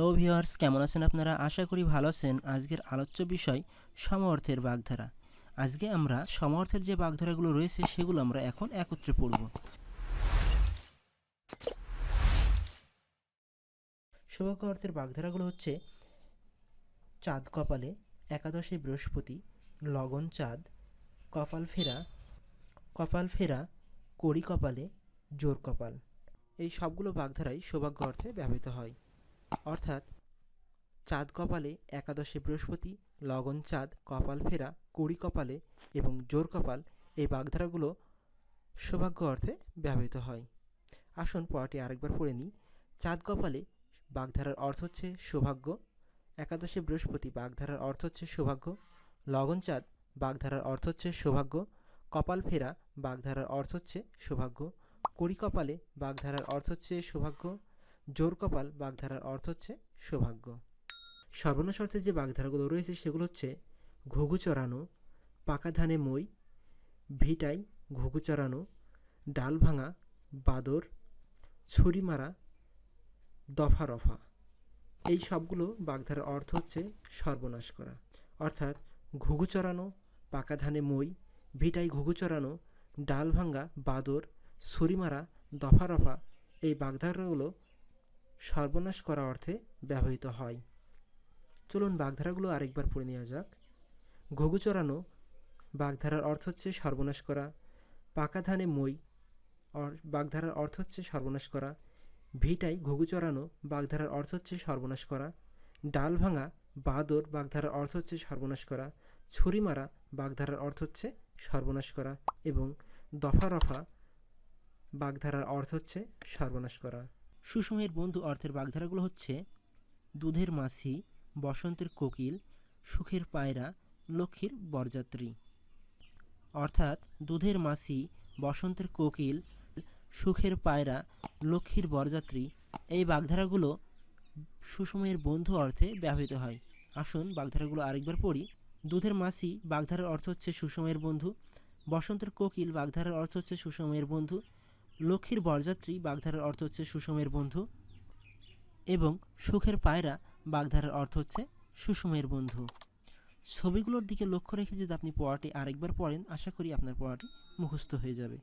Hello viewers, কেমন আছেন আপনারা? আশা করি ভালো আছেন। আজকের আলোচ্য বিষয়, সমঅর্থের বাগধারা। আজকে আমরা সমঅর্থের যে বাগধারাগুলো রয়েছে, সেগুলো আমরা এখন একত্রে পড়ব। সৌভাগ্য অর্থের বাগধারাগুলো হচ্ছে, চাঁদ কপালে একাদশে বৃহস্পতি, লগন চাঁদ, কপাল ফেরা কপাল ফেরা, কড়ি কপালে জোর কপাল। এই সবগুলো বাগধারাই সৌভাগ্য অর্থে ব্যবহৃত হয়। অর্থাৎ চাঁদ কপালে একাদশে বৃহস্পতি, লগন চাঁদ, কপাল ফেরা, কুড়ি কপালে এবং জোর কপাল এই বাগধারাগুলো সৌভাগ্য অর্থে ব্যবহৃত হয়। আসুন পড়াটি আরেকবার পড়ে নিই। চাঁদ কপালে বাগধারার অর্থ হচ্ছে সৌভাগ্য, একাদশে বৃহস্পতি বাগধারার অর্থ হচ্ছে সৌভাগ্য, লগন চাঁদ বাগধারার অর্থ হচ্ছে সৌভাগ্য, কপাল ফেরা বাগধারার অর্থ হচ্ছে সৌভাগ্য, কুড়ি কপালে বাগধারার অর্থ হচ্ছে সৌভাগ্য জোর কপাল বাগধারার অর্থ হচ্ছে সৌভাগ্য। সর্বনাশ অর্থে যে বাগধারাগুলো রয়েছে সেগুলো হচ্ছে ঘুঘু চড়ানো, পাকা ধানে মই, ভিটাই, ঘুঘু চড়ানো, ডাল ভাঙা, বাদর, ছুরি মারা, দফা রফা। এই সবগুলো বাগধারার অর্থ হচ্ছে সর্বনাশ করা। অর্থাৎ ঘুঘু চড়ানো, পাকা ধানে মই, ভিটাই ঘুঘু চড়ানো, ডাল ভাঙ্গা বাদর, ছুরি মারা, দফা রফা এই বাগধারাগুলো সর্বনাশ করা অর্থে ব্যবহৃত হয়। চলুন বাগধারাগুলো আরেকবার পড়ে নেওয়া যাক। ঘুঘু চড়ানো, বাগধারার অর্থ হচ্ছে সর্বনাশ করা। পাকা ধানে মই বাগধারার অর্থ হচ্ছে সর্বনাশ করা। ভিটাই ঘুঘু চড়ানো, বাগধারার অর্থ হচ্ছে সর্বনাশ করা। ডাল ভাঙা, বাদর, বাগধারার অর্থ হচ্ছে সর্বনাশ করা। ছুরি মারা, বাগধারার অর্থ হচ্ছে সর্বনাশ করা। এবং দফা রফা, বাগধারার অর্থ হচ্ছে সর্বনাশ করা। সুষমের বন্ধু অর্থের বাগধারাগুলো হচ্ছে দুধের মাছি, বসন্তের কোকিল, সুখের পায়রা, লক্ষ্মীর বরযাত্রী। অর্থাৎ দুধের মাছি, বসন্তের কোকিল, সুখের পায়রা, লক্ষ্মীর বরযাত্রী, এই বাগধারাগুলো সুষমের বন্ধু অর্থে ব্যবহৃত হয়। আসুন বাগধারাগুলো আরেকবার পড়ি। দুধের মাছি, বাগধারার অর্থ হচ্ছে সুষমের বন্ধু। বসন্তের কোকিল, বাগধারার অর্থ হচ্ছে সুসময়ের বন্ধু। লক্ষ্মীর বরযাত্রী বাগধারার অর্থ হচ্ছে সুষমের বন্ধু এবং সুখের পায়রা বাগধারার অর্থ হচ্ছে সুষমের বন্ধু। ছবিগুলোর দিকে লক্ষ্য রেখে যদি আপনি পড়াটি আরেকবার পড়েন, আশা করি আপনার পড়াটি মুখস্থ হয়ে যাবে।